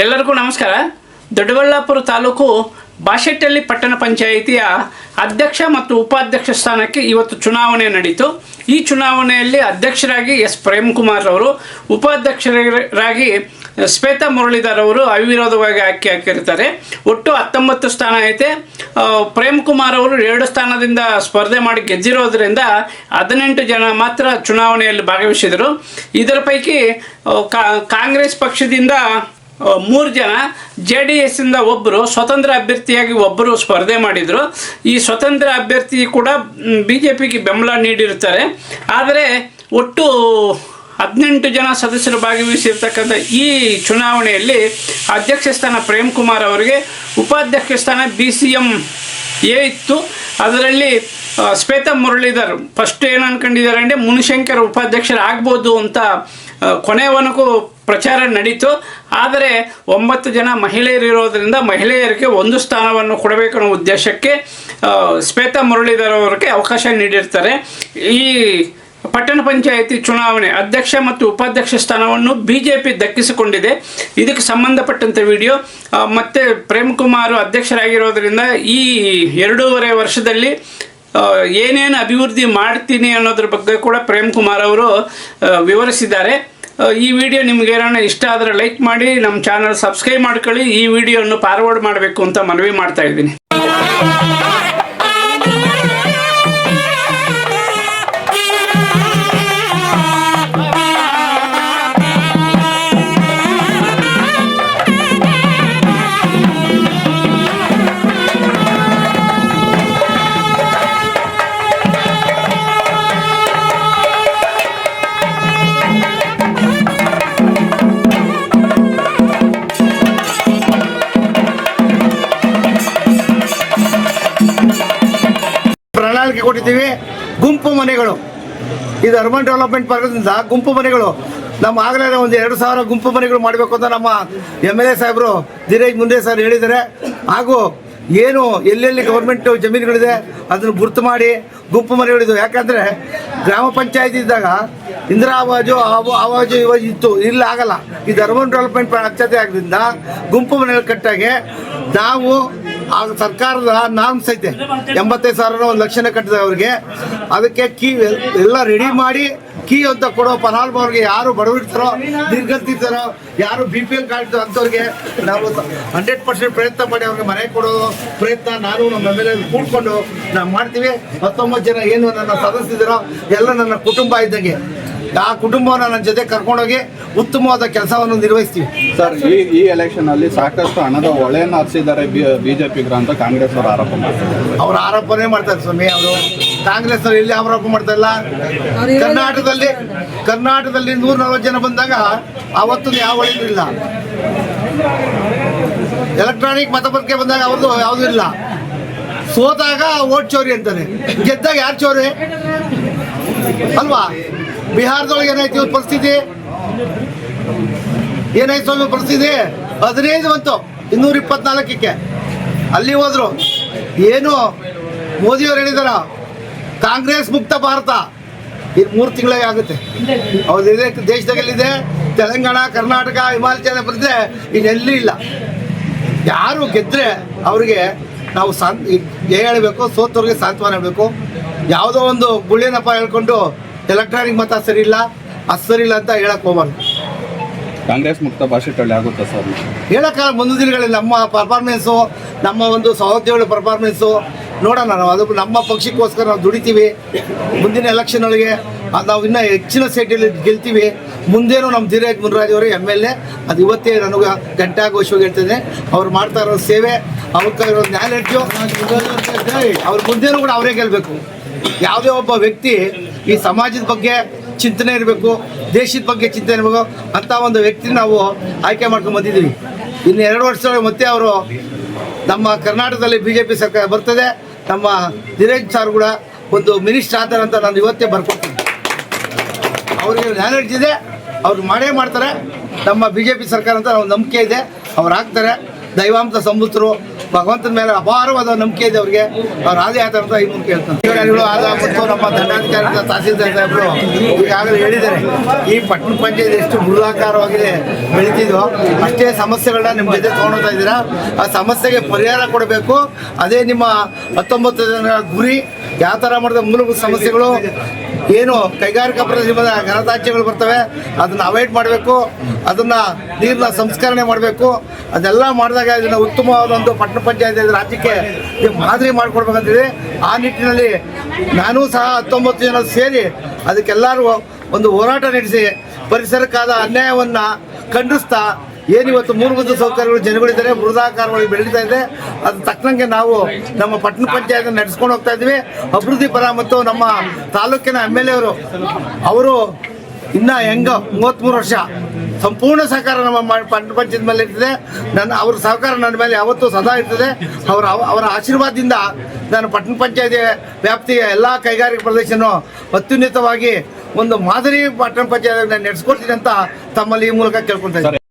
ಎಲ್ಲರಿಗೂ ನಮಸ್ಕಾರ. ದೊಡ್ಡಬಳ್ಳಾಪುರ ತಾಲೂಕು ಬಾಶೆಟ್ಟಳ್ಳಿ ಪಟ್ಟಣ ಪಂಚಾಯಿತಿಯ ಅಧ್ಯಕ್ಷ ಮತ್ತು ಉಪಾಧ್ಯಕ್ಷ ಸ್ಥಾನಕ್ಕೆ ಇವತ್ತು ಚುನಾವಣೆ ನಡೀತು. ಈ ಚುನಾವಣೆಯಲ್ಲಿ ಅಧ್ಯಕ್ಷರಾಗಿ ಎಸ್. ಪ್ರೇಮ್ಕುಮಾರ್ ಅವರು, ಉಪಾಧ್ಯಕ್ಷರಾಗಿ ಶ್ವೇತಾ ಮುರಳೀಧರ್ ಅವರು ಅವಿರೋಧವಾಗಿ ಆಯ್ಕೆ ಹಾಕಿರ್ತಾರೆ. ಒಟ್ಟು ಹತ್ತೊಂಬತ್ತು ಸ್ಥಾನ ಐತೆ. ಪ್ರೇಮ್ ಕುಮಾರ್ ಅವರು ಎರಡು ಸ್ಥಾನದಿಂದ ಸ್ಪರ್ಧೆ ಮಾಡಿ ಗೆದ್ದಿರೋದ್ರಿಂದ ಹದಿನೆಂಟು ಜನ ಮಾತ್ರ ಚುನಾವಣೆಯಲ್ಲಿ ಭಾಗವಹಿಸಿದರು. ಇದರ ಪೈಕಿ ಕಾಂಗ್ರೆಸ್ ಪಕ್ಷದಿಂದ ಮೂರು ಜನ ಜೆ ಡಿ ಎಸ್ಸಿಂದ ಒಬ್ಬರು ಸ್ವತಂತ್ರ ಅಭ್ಯರ್ಥಿಯಾಗಿ ಒಬ್ಬರು ಸ್ಪರ್ಧೆ ಮಾಡಿದರು. ಈ ಸ್ವತಂತ್ರ ಅಭ್ಯರ್ಥಿ ಕೂಡ ಬಿ ಜೆ ಪಿಗೆ ಬೆಂಬಲ ನೀಡಿರ್ತಾರೆ ಆದರೆ ಒಟ್ಟು ಹದಿನೆಂಟು ಜನ ಸದಸ್ಯರು ಭಾಗವಹಿಸಿರ್ತಕ್ಕಂಥ ಈ ಚುನಾವಣೆಯಲ್ಲಿ ಅಧ್ಯಕ್ಷ ಸ್ಥಾನ ಪ್ರೇಮ್ ಕುಮಾರ್ ಅವರಿಗೆ, ಉಪಾಧ್ಯಕ್ಷ ಸ್ಥಾನ ಬಿ ಸಿ ಎಂ ಎ ಇತ್ತು. ಅದರಲ್ಲಿ ಶ್ವೇತ ಮುರಳೀಧರ್ ಫಸ್ಟ್ ಏನು ಅಂದ್ಕೊಂಡಿದ್ದಾರೆ ಅಂದರೆ ಮುನಿಶಂಕರ್ ಉಪಾಧ್ಯಕ್ಷರಾಗ್ಬೋದು ಅಂತ ಆ, ಕೊನೆಯವರೆಗೂ ಪ್ರಚಾರ ನಡೀತು. ಆದರೆ ಒಂಬತ್ತು ಜನ ಮಹಿಳೆಯರು ಇರೋದರಿಂದ ಮಹಿಳೆಯರಿಗೆ ಒಂದು ಸ್ಥಾನವನ್ನು ಕೊಡಬೇಕನ್ನೋ ಉದ್ದೇಶಕ್ಕೆ ಶ್ವೇತಾ ಮುರಳೀಧರ್ ಅವರಿಗೆ ಅವಕಾಶ ನೀಡಿರ್ತಾರೆ. ಈ ಪಟ್ಟಣ ಪಂಚಾಯಿತಿ ಚುನಾವಣೆ ಅಧ್ಯಕ್ಷ ಮತ್ತು ಉಪಾಧ್ಯಕ್ಷ ಸ್ಥಾನವನ್ನು ಬಿ ಜೆ ಪಿ ದಕ್ಕಿಸಿಕೊಂಡಿದೆ. ಇದಕ್ಕೆ ಸಂಬಂಧಪಟ್ಟಂಥ ವಿಡಿಯೋ. ಮತ್ತು ಪ್ರೇಮ್ ಕುಮಾರ್ ಅಧ್ಯಕ್ಷರಾಗಿರೋದ್ರಿಂದ ಈ ಎರಡೂವರೆ ವರ್ಷದಲ್ಲಿ ಏನೇನು ಅಭಿವೃದ್ಧಿ ಮಾಡ್ತೀನಿ ಅನ್ನೋದ್ರ ಬಗ್ಗೆ ಕೂಡ ಪ್ರೇಮ್ ಕುಮಾರ್ ಅವರು ವಿವರಿಸಿದ್ದಾರೆ. ಈ ವಿಡಿಯೋ ನಿಮ್ಗೆ ಏನಾರ ಇಷ್ಟ ಆದರೆ ಲೈಕ್ ಮಾಡಿ, ನಮ್ಮ ಚಾನಲ್ ಸಬ್ಸ್ಕ್ರೈಬ್ ಮಾಡ್ಕೊಳ್ಳಿ. ಈ ವಿಡಿಯೋವನ್ನು ಫಾರ್ವರ್ಡ್ ಮಾಡಬೇಕು ಅಂತ ಮನವಿ ಮಾಡ್ತಾ ಇದ್ದೀನಿ. ಗುಂಪು ಮನೆಗಳು. ಇದು ಅರ್ಬನ್ ಡೆವಲಪ್ಮೆಂಟ್ ವರ್ಗದಿಂದ ಗುಂಪು ಮನೆಗಳು. ನಮ್ಮ ಆಗಲೇ ಒಂದು ಎರಡು ಸಾವಿರ ಗುಂಪು ಮನೆಗಳು ಮಾಡಬೇಕು ಅಂತ ನಮ್ಮ ಎಂ ಎಲ್ ಎ ಸಾಹೇಬರು ಧೀರಜ್ ಮುಂದೆ ಸರ್ ಹೇಳಿದ್ದಾರೆ. ಹಾಗೂ ಏನು ಎಲ್ಲೆಲ್ಲಿ ಗೌರ್ಮೆಂಟ್ ಜಮೀನುಗಳಿದೆ ಅದನ್ನು ಗುರ್ತು ಮಾಡಿ ಗುಂಪು ಮನೆಗಳಿದ್ದು ಯಾಕಂದರೆ ಗ್ರಾಮ ಪಂಚಾಯತಿ ಇದ್ದಾಗ ಇಂದಿರಾ ಆವಾಜು, ಆವ, ಆವಾಜು ಇವಾಜು ಇತ್ತು. ಇಲ್ಲ ಆಗಲ್ಲ. ಇದು ಅರ್ಬನ್ ಡೆವಲಪ್ಮೆಂಟ್ ಅಚ್ಚತೆ ಆಗೋದ್ರಿಂದ ಗುಂಪು ಮನೆಗಳು ಕಟ್ಟಾಗೆ ನಾವು ಆ ಸರ್ಕಾರದ ನಾರ್ಮ್ಸ್ ಐತೆ. ಎಂಬತ್ತೈದು ಸಾವಿರ ಒಂದು ಲಕ್ಷನ ಕಟ್ಟಿದೆ ಅವ್ರಿಗೆ. ಅದಕ್ಕೆ ಕೀ ಎಲ್ಲ ರೆಡಿ ಮಾಡಿ ಕೀ ಅಂತ ಕೊಡೋ ಫಲಾನುಭವಿಗೆ ಯಾರು ಬಡವಿರ್ತಾರೋ ನಿರ್ಗತಿರ್ತಾರೋ ಯಾರು ಬಿ ಪಿ ಎಲ್ ಕಾರ್ಡ್ ಅಂಥವ್ರಿಗೆ ನಾವು ಹಂಡ್ರೆಡ್ ಪರ್ಸೆಂಟ್ ಪ್ರಯತ್ನ ಮಾಡಿ ಅವ್ರಿಗೆ ಮನೆ ಕೊಡೋ ಪ್ರಯತ್ನ ನಾನು ನಮ್ಮ ಎಂ ಎಲ್ ಎ ಕೂಡ್ಕೊಂಡು ನಾವು ಮಾಡ್ತೀವಿ. ಹತ್ತೊಂಬತ್ತು ಜನ ಏನು ನನ್ನ ಸದಸ್ಯರೋ ಎಲ್ಲ ನನ್ನ ಕುಟುಂಬ ಇದ್ದಂಗೆ. ಆ ಕುಟುಂಬವನ್ನು ನನ್ನ ಜೊತೆ ಕರ್ಕೊಂಡೋಗಿ ಉತ್ತಮವಾದ ಕೆಲಸವನ್ನು ನಿರ್ವಹಿಸ್ತೀವಿ. ಸರ್ ಈ ಈ ಎಲೆಕ್ಷನ್ ಅಲ್ಲಿ ಸಾಕಷ್ಟು ಹಣದ ಹೊಳೆಯನ್ನು ಹರಿಸಿದ್ದಾರೆ ಬಿಜೆಪಿ ಅಂತ ಕಾಂಗ್ರೆಸ್ ಅವರು ಆರೋಪ ಮಾಡ್ತಾರೆ. ಅವ್ರ ಆರೋಪನೇ ಮಾಡ್ತಾರೆ ಸ್ವಾಮಿ ಅವರು ಕಾಂಗ್ರೆಸ್ ಅವರು ಎಲ್ಲಿ ಆರೋಪ ಮಾಡ್ತಾ ಇಲ್ಲ? ಕರ್ನಾಟಕದಲ್ಲಿ ಕರ್ನಾಟಕದಲ್ಲಿ ನೂರ ನಲವತ್ತು ಜನ ಬಂದಾಗ ಅವತ್ತು ಯಾವ ಒಳಗೂ ಇಲ್ಲ. ಎಲೆಕ್ಟ್ರಾನಿಕ್ ಮತಪತ್ರಿಕೆ ಬಂದಾಗ ಅವ್ರದ್ದು ಯಾವುದೂ ಇಲ್ಲ. ಸೋತಾಗ ಓಟ್ ಚೋರಿ ಅಂತಾರೆ. ಗೆದ್ದಾಗ ಯಾರು ಚೋರಿ? ಅಲ್ವಾ? ಬಿಹಾರದೊಳಗೆ ಏನೈತಿ ಪರಿಸ್ಥಿತಿ? ಏನೈತಿ ಸ್ವಾಮಿ ಪರಿಸ್ಥಿತಿ? ಹದಿನೈದು ಬಂತು, ಇನ್ನೂರ ಇಪ್ಪತ್ನಾಲ್ಕಕ್ಕೆ. ಅಲ್ಲಿ ಹೋದ್ರು. ಏನು ಮೋದಿಯವ್ರು ಹೇಳಿದಾರ, ಕಾಂಗ್ರೆಸ್ ಮುಕ್ತ ಭಾರತ. ಇದು ಮೂರು ತಿಂಗಳಿಗೆ ಆಗುತ್ತೆ. ಅವ್ರು ಇದೆ ದೇಶದಾಗೆಲ್ಲಿದೆ ತೆಲಂಗಾಣ, ಕರ್ನಾಟಕ, ಹಿಮಾಚಲ ಬರ್ತದೆ ಇನ್ನೆಲ್ಲೂ ಇಲ್ಲ. ಯಾರು ಗೆದ್ದರೆ ಅವ್ರಿಗೆ ನಾವು ಸಾಂತ್ ಹೇಳಬೇಕು, ಸೋತವ್ರಿಗೆ ಸಾಂತ್ವನ ಹೇಳಬೇಕು. ಯಾವುದೋ ಒಂದು ಗುಳ್ಳೆನಪ್ಪ ಹೇಳ್ಕೊಂಡು ಎಲೆಕ್ಟ್ರಾನಿಕ್ ಮತ ಸರಿ ಇಲ್ಲ ಅದು ಸರಿ ಇಲ್ಲ ಅಂತ ಹೇಳಕ್ ಹೋಗ್ಬಾರ್ದು ಕಾಂಗ್ರೆಸ್ ಮುಕ್ತ ಭಾಷೆಗಳಲ್ಲಿ ಆಗುತ್ತಾ ಸರ್? ಹೇಳೋಕ್ಕಾಗಲ್ಲ ಮುಂದಿನ ದಿನಗಳಲ್ಲಿ ನಮ್ಮ ಪರ್ಫಾರ್ಮೆನ್ಸು ನಮ್ಮ ಒಂದು ಸಹೋದ್ಯೋಗಿಗಳ ಪರ್ಫಾರ್ಮೆನ್ಸು ನೋಡೋಣ ನಾವು. ಅದು ನಮ್ಮ ಪಕ್ಷಕ್ಕೋಸ್ಕರ ನಾವು ದುಡಿತೀವಿ. ಮುಂದಿನ ಎಲೆಕ್ಷನ್ ಒಳಗೆ ನಾವು ಇನ್ನೂ ಹೆಚ್ಚಿನ ಸೀಟಲ್ಲಿ ಗೆಲ್ತೀವಿ. ಮುಂದೇನು ನಮ್ಮ ಧೀರಜ್ ಮುನ್ರಾಜ್ ಅವರು ಎಂ ಎಲ್ ಎ ಅದು ಇವತ್ತೇ ನನಗೆ ಗಂಟಾಘೋಷವಾಗಿ ಹೇಳ್ತೇನೆ ಅವ್ರು ಮಾಡ್ತಾ ಇರೋ ಸೇವೆ ಅವ್ರ ನ್ಯಾಲೆಡ್ಜು ಅವ್ರ ಮುಂದೇನು ಕೂಡ ಅವರೇ ಗೆಲ್ಲಬೇಕು ಯಾವುದೇ ಒಬ್ಬ ವ್ಯಕ್ತಿ ಈ ಸಮಾಜದ ಬಗ್ಗೆ ಚಿಂತನೆ ಇರಬೇಕು, ದೇಶದ ಬಗ್ಗೆ ಚಿಂತನೆ ಇರಬೇಕು ಅಂತ ಒಂದು ವ್ಯಕ್ತಿ ನಾವು ಆಯ್ಕೆ ಮಾಡ್ಕೊಂಡು ಬಂದಿದ್ದೀವಿ. ಇನ್ನು ಎರಡು ವರ್ಷದೊಳಗೆ ಮತ್ತೆ ಅವರು ನಮ್ಮ ಕರ್ನಾಟಕದಲ್ಲಿ ಬಿ ಜೆ ಪಿ ಸರ್ಕಾರ ಬರ್ತದೆ. ನಮ್ಮ ಧೀರಜ್ ಸಾರ್ ಕೂಡ ಒಂದು ಮಿನಿಸ್ಟರ್ ಆಗ್ತಾರೆ ಅಂತ ನಾನು ಇವತ್ತೇ ಬರ್ಕೊಡ್ತೀನಿ. ಅವರಿಗೆ ನಾಲೆಡ್ಜ್ ಇದೆ, ಅವ್ರು ಮಾಡೇ ಮಾಡ್ತಾರೆ. ನಮ್ಮ ಬಿ ಜೆ ಪಿ ಸರ್ಕಾರ ಅಂತ ನಾವು ನಂಬಿಕೆ ಇದೆ, ಅವ್ರು ಆಗ್ತಾರೆ ದೈವಾಂತ ಸಂಬುತ್ತರು, ಭಗವಂತನ ಮೇಲೆ ಅಪಾರವಾದ ನಂಬಿಕೆ ಇದೆ ಅವ್ರಿಗೆ. ಅವ್ರು ಆತ ಅಂತ ಈ ಮುಂದೆ ನಮ್ಮ ದಂಡಾಧಿಕಾರಿ ತಹಸೀಲ್ದಾರ್ ಸಾಹೇಬರು ಈಗಾಗಲೇ ಹೇಳಿದ್ದಾರೆ. ಈ ಪಟ್ಟಣ ಪಂಚಾಯತ್ ಎಷ್ಟು ಮೃದಾಕಾರವಾಗಿದೆ ಬೆಳೀತಿದ್ವು ಅಷ್ಟೇ ಸಮಸ್ಯೆಗಳನ್ನ ನಿಮ್ಮ ಜೊತೆ ತಗೊಂಡೋಗ್ತಾ ಇದ್ದೀರಾ. ಆ ಸಮಸ್ಯೆಗೆ ಪರಿಹಾರ ಕೊಡಬೇಕು. ಅದೇ ನಿಮ್ಮ ಹತ್ತೊಂಬತ್ತು ಜನಗಳ ಗುರಿ, ಯಾವ ಥರ ಮಾಡಿದ ಮೂಲಭೂತ ಸಮಸ್ಯೆಗಳು ಏನು ಕೈಗಾರಿಕಾ ಪ್ರದೇಶದ ಘನತಾಜ್ಯಗಳು ಬರ್ತವೆ, ಅದನ್ನ ಅವಾಯ್ಡ್ ಮಾಡಬೇಕು, ಅದನ್ನ ನೀರಿನ ಸಂಸ್ಕರಣೆ ಮಾಡಬೇಕು, ಅದೆಲ್ಲ ಮಾಡಿದಾಗ ಇದನ್ನ ಉತ್ತಮವಾದ ಒಂದು ಪಟ್ಟಣ ಪಂಚಾಯತ್ ರಾಜ್ಯಕ್ಕೆ ಮಾದರಿ ಮಾಡಿಕೊಡ್ಬೇಕಂತಿದೆ. ಆ ನಿಟ್ಟಿನಲ್ಲಿ ನಾನು ಸಹ ಹತ್ತೊಂಬತ್ತು ಜನ ಸೇರಿ ಅದಕ್ಕೆಲ್ಲರೂ ಒಂದು ಹೋರಾಟ ನಡೆಸಿ ಪರಿಸರಕ್ಕಾದ ಅನ್ಯಾಯವನ್ನು ಖಂಡಿಸ್ತಾ ಏನಿವತ್ತು ಮೂಲಭೂತ ಸೌಕರ್ಯಗಳು, ಜನಗಳಿದ್ದಾರೆ ಬೃಹದಾಕಾರವಾಗಿ ಬೆಳೀತಾ ಇದೆ. ಅದು ತಕ್ಕನಂಗೆ ನಾವು ನಮ್ಮ ಪಟ್ಟಣ ಪಂಚಾಯತ್ ನಡೆಸ್ಕೊಂಡು ಹೋಗ್ತಾ ಇದ್ವಿ. ಅಭಿವೃದ್ಧಿ ಪರ ಮತ್ತು ನಮ್ಮ ತಾಲೂಕಿನ ಎಂ ಎಲ್ ಎ ಅವರು ಅವರು ಇನ್ನ ಹೆಂಗ ಮೂವತ್ತ್ಮೂರು ವರ್ಷ ಸಂಪೂರ್ಣ ಸಹಕಾರ ನಮ್ಮ ಪಟ್ಟಣ ಪಂಚಾಯತ್ ಮೇಲೆ ಇರ್ತದೆ. ನನ್ನ, ಅವ್ರ ಸಹಕಾರ ನನ್ನ ಮೇಲೆ ಯಾವತ್ತೂ ಸದಾ ಇರ್ತದೆ. ಅವರ ಅವರ ಆಶೀರ್ವಾದದಿಂದ ನಾನು ಪಟ್ಟಣ ಪಂಚಾಯತಿ ವ್ಯಾಪ್ತಿಯ ಎಲ್ಲ ಕೈಗಾರಿಕಾ ಪ್ರದೇಶನೂ ಅತ್ಯುನ್ನತವಾಗಿ ಒಂದು ಮಾದರಿ ಪಟ್ಟಣ ಪಂಚಾಯತ್ ನಡೆಸ್ಕೊಡ್ತೀನಿ ಅಂತ ತಮ್ಮಲ್ಲಿ ಈ ಮೂಲಕ ಕೇಳ್ಕೊಳ್ತಾ ಇದ್ದೀನಿ.